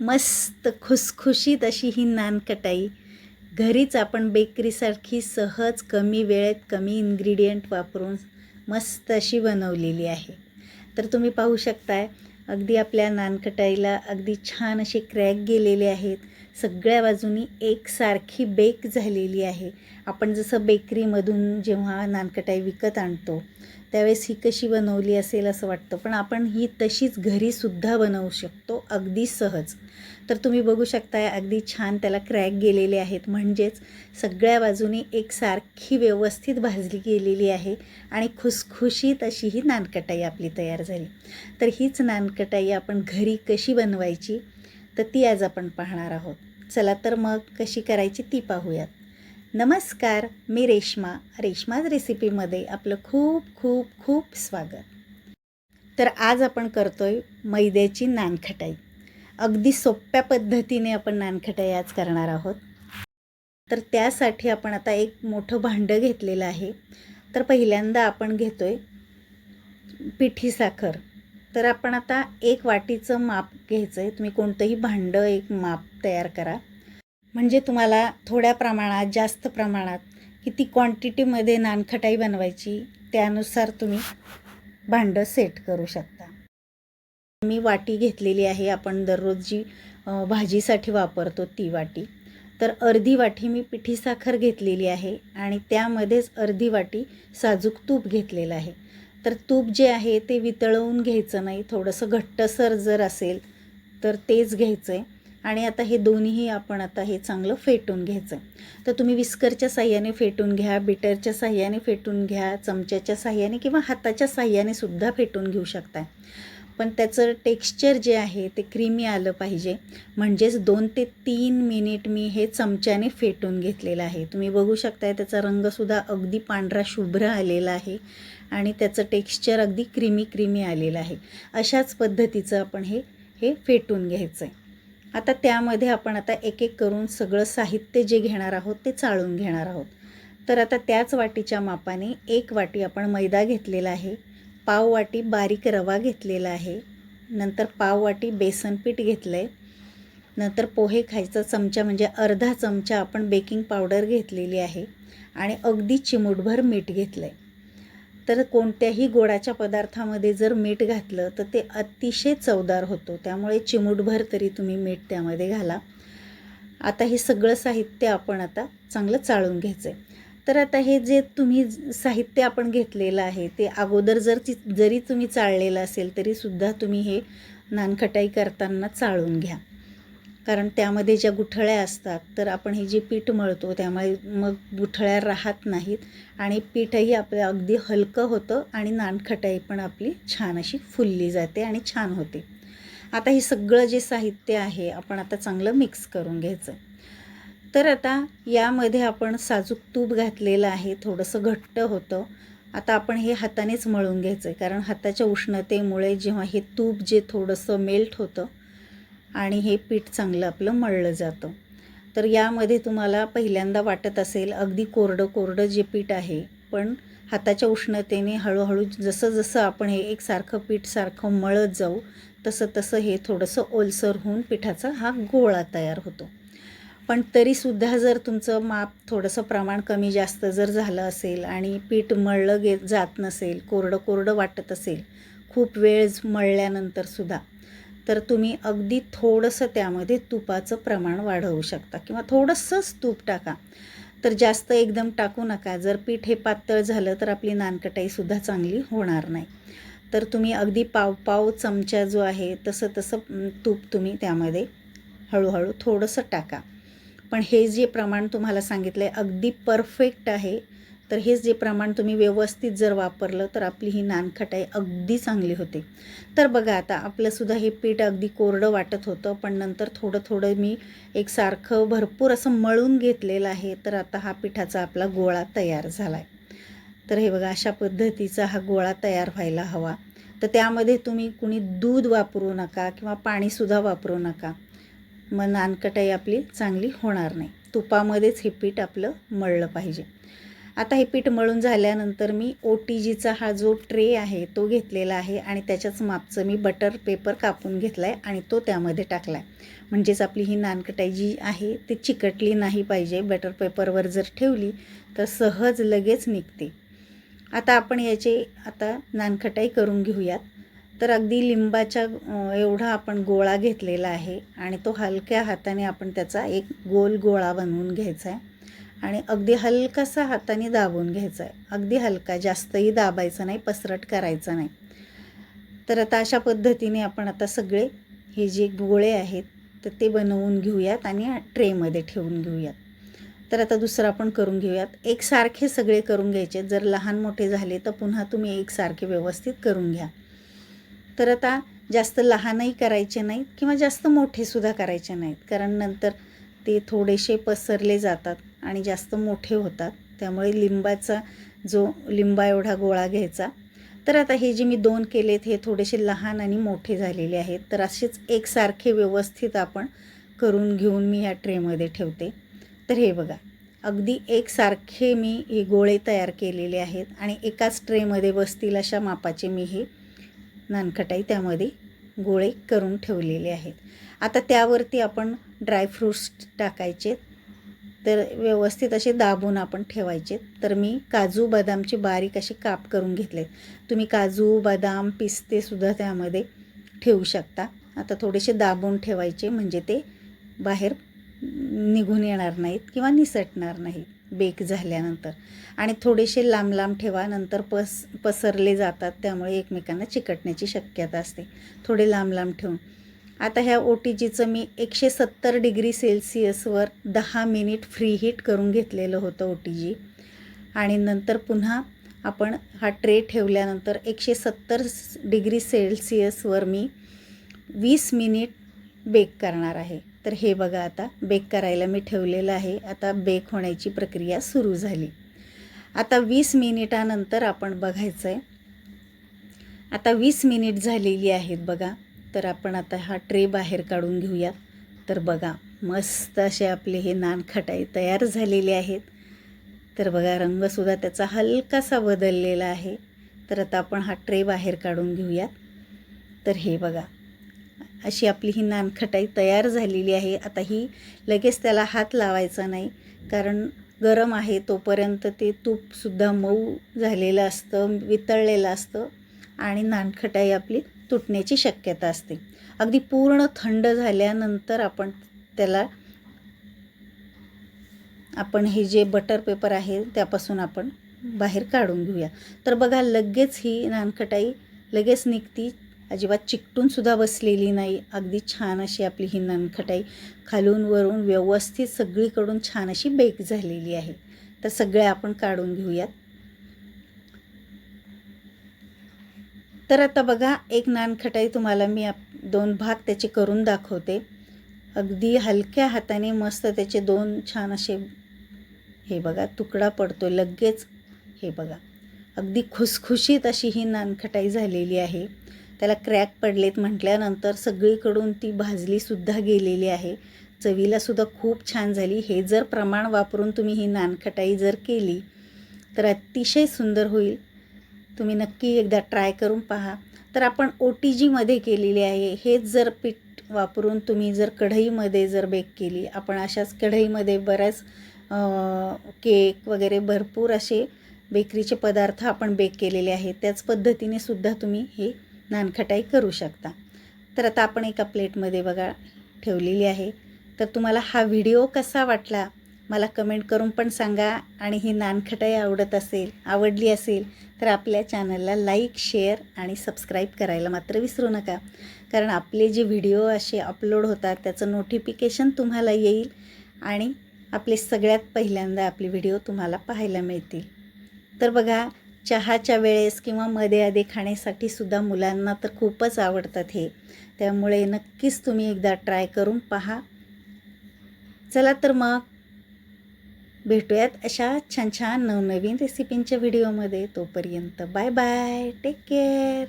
मस्त खुसखुशीत अशी ही नानकटाई. घरीच आपण बेकरीसारखी सहज कमी वेळेत कमी इन्ग्रेडियंट वापरून मस्त अशी बनवलेली आहे. तर तुम्ही पाहू शकताय अगदी आपल्या नानकटाईला अगदी छान असे क्रॅक गेलेले आहेत. सगळ्या बाजूनी एकसारखी बेक झालेली आहे. आपण जसं बेकरीमधून जेव्हा नानकटाई विकत आणतो त्यावेळेस ही कशी बनवली असेल असं वाटतं. पण आपण ही तशीच घरीसुद्धा बनवू शकतो अगदी सहज. तर तुम्ही बघू शकताय अगदी छान त्याला क्रॅक गेलेले आहेत. म्हणजेच सगळ्या बाजूनी एकसारखी व्यवस्थित भाजली गेलेली आहे आणि खुसखुशीत अशी ही नानकटाई आपली तयार झाली. तर हीच नानकटाई आपण घरी कशी बनवायची तर ती आज आपण पाहणार आहोत. चला तर मग कशी करायची ती पाहूयात. नमस्कार मी रेश्मा. रेश्माज रेसिपीमध्ये आपलं खूप खूप खूप स्वागत. तर आज आपण करतोय मैद्याची नानखटाई. अगदी सोप्या पद्धतीने आपण नानखटाई आज करणार आहोत. तर त्यासाठी आपण आता एक मोठं भांडं घेतलेलं आहे. तर पहिल्यांदा आपण घेतो आहे पिठी साखर. तर आपण आता एक वाटीचं माप घ्यायचं आहे तुम्ही कोणतंही भांडं एक माप तयार करा. म्हणजे तुम्हाला थोड्या प्रमाणात जास्त प्रमाणात किती क्वांटिटीमध्ये नानखटाई बनवायची त्यानुसार तुम्ही भांडं सेट करू शकता. मी वाटी घेतलेली आहे. आपण दररोज जी भाजीसाठी वापरतो ती वाटी. तर अर्धी वाटी मी पिठी साखर घेतलेली आहे आणि त्यामध्येच अर्धी वाटी साजूक तूप घेतलेलं आहे. तर तूप जे आहे ते वितळवून घ्यायचं नाही. थोडंसं घट्टसर जर असेल तर तेच घ्यायचं आहे आणि आता हे दोन्हीही आपण आता हे चांगलं फेटून घ्यायचं तर तुम्ही विस्करच्या साह्याने फेटून घ्या बिटरच्या साह्याने फेटून घ्या चमच्याच्या साह्याने किंवा हाताच्या साह्याने सुद्धा फेटून घेऊ शकता पण त्याचं टेक्स्चर जे आहे ते क्रीमी आलं पाहिजे. म्हणजेच दोन ते तीन मिनिट मी हे चमच्याने फेटून घेतलेलं आहे. तुम्ही बघू शकताय त्याचा रंगसुद्धा अगदी पांढरा शुभ्र आलेला आहे आणि त्याचं टेक्स्चर अगदी क्रीमी क्रीमी आलेलं आहे. अशाच पद्धतीचं आपण हे हे फेटून घ्यायचं आहे आता त्यामध्ये आपण आता एक एक करून सगळं साहित्य जे घेणार आहोत ते चाळून घेणार आहोत. तर आता त्याच वाटीच्या मापाने एक वाटी आपण मैदा घेतलेला आहे. पाववाटी बारीक रवा घेतलेला आहे. नंतर पाववाटी बेसन पीठ घेतलं आहे नंतर पोहे खायचा चमचा म्हणजे अर्धा चमचा आपण बेकिंग पावडर घेतलेली आहे आणि अगदी चिमूटभर मीठ घेतलं आहे तर कोणत्याही गोडाच्या पदार्थामध्ये जर मीठ घातलं तर ते अतिशय चवदार होतो. त्यामुळे चिमूटभर तरी तुम्ही मीठ त्यामध्ये घाला. आता हे सगळं साहित्य आपण आता चांगलं चाळून घ्यायचं आहे तर आता हे जे तुम्ही साहित्य आपण घेतलेलं आहे ते अगोदर जर ती जरी तुम्ही चाळलेलं असेल तरीसुद्धा तुम्ही हे नानखटाई करताना चाळून घ्या. कारण त्यामध्ये ज्या गुठळ्या असतात तर आपण हे जे पीठ मळतो त्यामुळे मग गुठळ्या राहत नाहीत आणि पीठही आपलं अगदी हलकं होतं आणि नानखटाई पण आपली छान अशी फुलली जाते आणि छान होते. आता हे सगळं जे साहित्य आहे आपण आता चांगलं मिक्स करून घ्यायचं. तर आता यामध्ये आपण साजूक तूप घातलेलं आहे थोडंसं घट्ट होतं. आता आपण हे हातानेच मळून घ्यायचं आहे कारण हाताच्या उष्णतेमुळे जेव्हा हे तूप जे थोडंसं मेल्ट होतं आणि हे पीठ चांगलं आपलं मळलं जातं. तर यामध्ये तुम्हाला पहिल्यांदा वाटत असेल अगदी कोरडं कोरडं जे पीठ आहे पण हाताच्या उष्णतेने हळूहळू जसं जसं आपण हे एकसारखं पीठसारखं मळत जाऊ तसं तसं हे थोडंसं ओलसर होऊन पिठाचा हा गोळा तयार होतो. पण तरीसुद्धा जर तुमचं माप थोडंसं प्रमाण कमी जास्त जर झालं असेल आणि पीठ मळलं गे जात नसेल कोरडं कोरडं वाटत असेल खूप वेळ मळल्यानंतरसुद्धा तर तुम्ही अगदी थोडंसं त्यामध्ये तुपाचं प्रमाण वाढवू शकता किंवा थोडंसंच तूप टाका. तर जास्त एकदम टाकू नका. जर पीठ हे पातळ झालं तर आपली नानकटाईसुद्धा चांगली होणार नाही. तर तुम्ही अगदी पाव पाव चमचा जो आहे तसं तसं तूप तुम्ही त्यामध्ये हळूहळू थोडंसं टाका. पण हे जे प्रमाण तुम्हाला सांगितलं आहे अगदी परफेक्ट आहे तर हेच जे प्रमाण तुम्ही व्यवस्थित जर वापरलं तर आपली ही नानखटाई अगदी चांगली होते. तर बघा आता आपलंसुद्धा हे पीठ अगदी कोरडं वाटत होतं पण नंतर थोडं थोडं मी एक सारखं भरपूर असं मळून घेतलेलं आहे तर आता हा पिठाचा आपला गोळा तयार झाला आहे तर हे बघा अशा पद्धतीचा हा गोळा तयार व्हायला हवा. तर त्यामध्ये तुम्ही कुणी दूध वापरू नका किंवा पाणीसुद्धा वापरू नका. मग नानकटाई आपली चांगली होणार नाही. तुपामध्येच हे पीठ आपलं मळलं पाहिजे. आता हे पीठ मळून झाल्यानंतर मी ओ टी जीचा हा जो ट्रे आहे तो घेतलेला आहे आणि त्याच्याच मापचं मी बटर पेपर कापून घेतला आहे आणि तो त्यामध्ये टाकला आहे म्हणजेच आपली ही नानकटाई जी आहे ती चिकटली नाही पाहिजे. बटर पेपरवर जर ठेवली तर सहज लगेच निघते. आता आपण याचे आता नानखटाई करून घेऊयात. तर अगदी लिंबाच्या एवढा आपण गोळा घेतलेला आहे आणि तो हलक्या हाताने आपण त्याचा एक गोल गोळा बनवून घ्यायचा आहे. आणि अगदी हलकासा हाताने दाबून घ्यायचा आहे. अगदी हलका जास्तही दाबायचा नाही पसरट करायचा नाही. तर आता अशा पद्धतीने आपण आता सगळे हे जे गोळे आहेत तर ते बनवून घेऊयात आणि ट्रेमध्ये ठेवून घेऊयात. तर आता दुसरं आपण करून घेऊयात. एकसारखे सगळे करून घ्यायचे जर लहान मोठे झाले तर पुन्हा तुम्ही एकसारखे व्यवस्थित करून घ्या. तर आता जास्त लहानही करायचे नाहीत किंवा जास्त मोठेसुद्धा करायचे नाहीत. कारण नंतर ते थोडेसे पसरले जातात आणि जास्त मोठे होतात. त्यामुळे लिंबाचा जो लिंबा एवढा गोळा घ्यायचा. तर आता हे जे मी दोन केलेत हे थोडेसे लहान आणि मोठे झालेले आहेत. तर असेच एकसारखे व्यवस्थित आपण करून घेऊन मी ह्या ट्रेमध्ये ठेवते. तर हे बघा अगदी एकसारखे मी हे गोळे तयार केलेले आहेत आणि एकाच ट्रेमध्ये बसतील अशा मापाचे मी हे नानखटाई त्यामध्ये गोळे करून ठेवलेले आहेत. आता त्यावरती आपण ड्रायफ्रूट्स टाकायचे तर व्यवस्थित असे दाबून आपण ठेवायचे. तर मी काजू बदामचे बारीक असे काप करून घेतलेत. तुम्ही काजू बदाम पिस्तेसुद्धा त्यामध्ये ठेवू शकता. आता थोडेसे दाबून ठेवायचे म्हणजे ते बाहेर निघून येणार नाहीत किंवा निसटणार नाहीत. बेक झाल्यानंतर. आणि थोडेसे लांब लांब ठेवा नंतर पस पसरले जातात त्यामुळे एकमेकांना चिकटण्याची शक्यता असते. थोडे लांब लांब ठेवून. आता ह्या ओ टी जीचं मी एकशे सत्तर डिग्री सेल्सिअसवर दहा मिनिट फ्री हीट करून घेतलेलं होतं ओ टी जी. आणि नंतर पुन्हा आपण हा ट्रे ठेवल्यानंतर एकशे सत्तर डिग्री सेल्सिअसवर मी वीस मिनिट बेक करणार आहे. तर हे बघा आता बेक करायला मी ठेवलेलं आहे. आता बेक होण्याची प्रक्रिया सुरू झाली. आता वीस मिनिटानंतर आपण बघायचं आहे आता वीस मिनिट झालेली आहेत बघा. तर आपण आता हा ट्रे बाहेर काढून घेऊयात तर बघा मस्त असे आपले हे नानखटाई तयार झालेले आहेत. तर बघा रंगसुद्धा त्याचा हलकासा बदललेला आहे. तर आता आपण हा ट्रे बाहेर काढून घेऊयात. तर हे बघा अशी आपली ही नानखटाई तयार झालेली आहे. आता ही लगेच त्याला हात लावायचा नाही. कारण गरम आहे तोपर्यंत ते तूपसुद्धा मऊ झालेलं असतं वितळलेलं असतं आणि नानखटाई आपली तुटण्याची शक्यता असते. अगदी पूर्ण थंड झाल्यानंतर आपण त्याला आपण हे जे बटर पेपर आहे त्यापासून आपण बाहेर काढून घेऊया. तर बघा लगेच ही नानखटाई लगेच निघती. अजिबात चिकटूनसुद्धा बसलेली नाही. अगदी छान अशी आपली ही नानखटाई. खालून वरून व्यवस्थित सगळीकडून छान अशी बेक झालेली आहे. तर सगळे आपण काढून घेऊयात. तर आता बघा एक नानखटाई तुम्हाला मी आप दोन भाग त्याचे करून दाखवते. अगदी हलक्या हाताने मस्त त्याचे दोन छान असे हे बघा तुकडा पडतो लगेच. हे बघा. अगदी खुसखुशीत अशी ही नानखटाई झालेली आहे. त्याला क्रॅक पडलेत म्हटल्यानंतर सगळीकडून ती भाजलीसुद्धा गेलेली आहे. चवीलासुद्धा खूप छान झाली. हे जर प्रमाण वापरून तुम्ही ही नानखटाई जर केली तर अतिशय सुंदर होईल. तुम्ही नक्की एकदा ट्राय करून पहा. तर आपण ओ टी जीमध्ये केलेली आहे. हेच जर पीठ वापरून तुम्ही जर कढईमध्ये जर बेक केली आपण अशाच कढईमध्ये बऱ्याच केक वगैरे भरपूर असे बेकरीचे पदार्थ आपण बेक केलेले आहेत. त्याच पद्धतीने सुद्धा तुम्ही हे नानखटाई करू शकता. तर आता आपण एका प्लेटमध्ये बघा ठेवलेली आहे. तर तुम्हाला हा व्हिडिओ कसा वाटला? मला कमेंट करून पण सांगा. आणि ही नानखटाई आवडत असेल आवडली असेल तर आपल्या चॅनलला लाईक शेअर आणि सबस्क्राईब करायला मात्र विसरू नका. कारण आपले जे व्हिडिओ असे अपलोड होतात त्याचं नोटिफिकेशन तुम्हाला येईल आणि आपले सगळ्यात पहिल्यांदा आपले व्हिडिओ तुम्हाला पाहायला मिळतील. तर बघा चहाच्या वेळेस किंवा मध्ये आधी खाण्यासाठी सुद्धा मुलांना तर खूपच आवडतात हे. त्यामुळे नक्कीच तुम्ही एकदा ट्राय करून पहा. चला तर मग भेटूयात अशा छान छान नवनवीन रेसिपींच्या व्हिडिओमध्ये तोपर्यंत बाय बाय. Take care